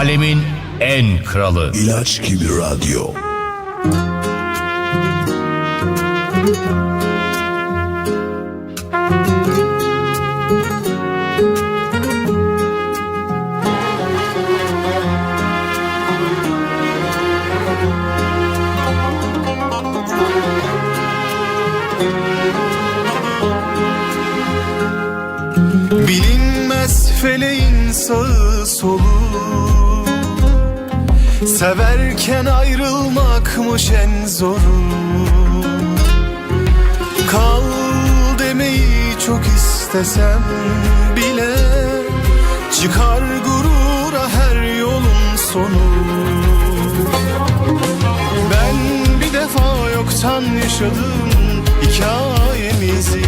Alemin en kralı. İlaç gibi radyo. Bilinmez feleğin sağı solu Severken ayrılmakmış en zoru. Kal demeyi çok istesem bile Çıkar gurura her yolun sonu. Ben bir defa yoktan yaşadım hikayemizi.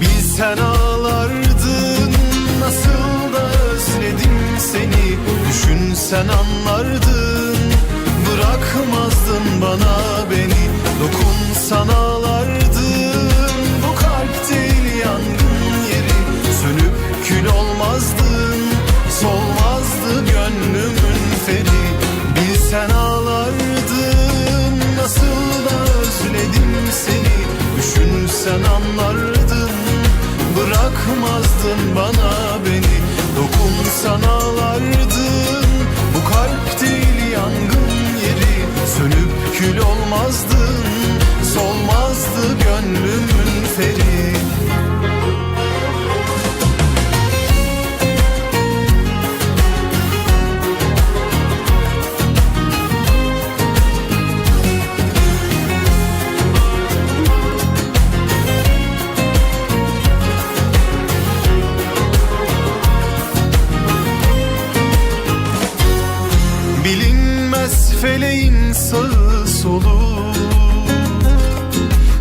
Bilsen ağlardın nasıl da özledim seni. Düşünsen anlardın bırakmazdın bana beni. Dokunsan ağlardın bu kalp değil yangın yeri. Sönüp kül olmazdın solmazdı gönlümün feri. Bilsen ağlardın nasıl da özledim seni. Düşünsen anlardın bırakmazdın bana beni. Dokunsan ağlardın Kül olmazdın solmazdı gönlümün feri. Feleğin sağı solu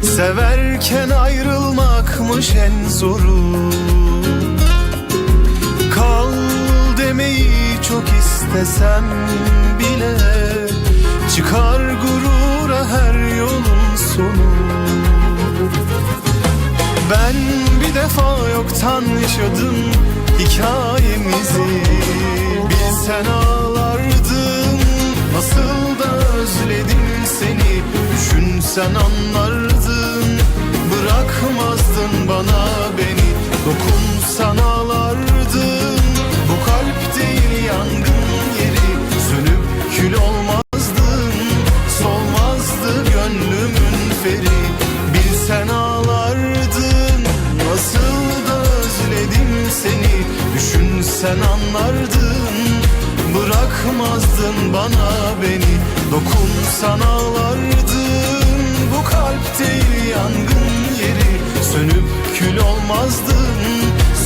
Severken ayrılmakmış en zoru. Kal demeyi çok istesem bile Çıkar gurura her yolun sonu. Ben bir defa yoktan yaşadım hikayemizi. Bilsen ağlardın nasıl da özledim seni. Düşünsen anlardın bırakmazdın bana beni. Dokunsan ağlardın bu kalp değil yangın yeri. Sönüp kül olmazdın solmazdı gönlümün feri. Bilsen ağlardın nasıl da özledim seni. Düşünsen anlardın bırakmazdın bana beni. Dokunsan ağlardın. Bu kalp değil yangın yeri. Sönüp kül olmazdın.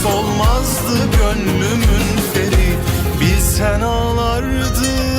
Solmazdı gönlümün feri. Bilsen ağlardın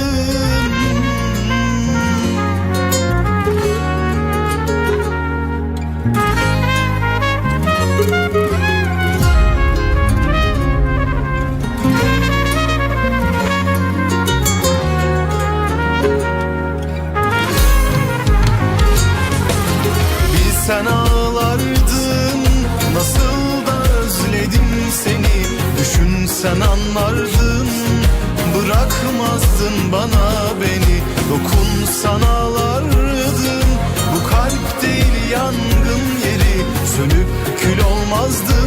Düşünsen anlardın Bırakmazdın bana beni. Dokunsan ağlardın Bu kalp değil yangın yeri. Sönüp kül olmazdın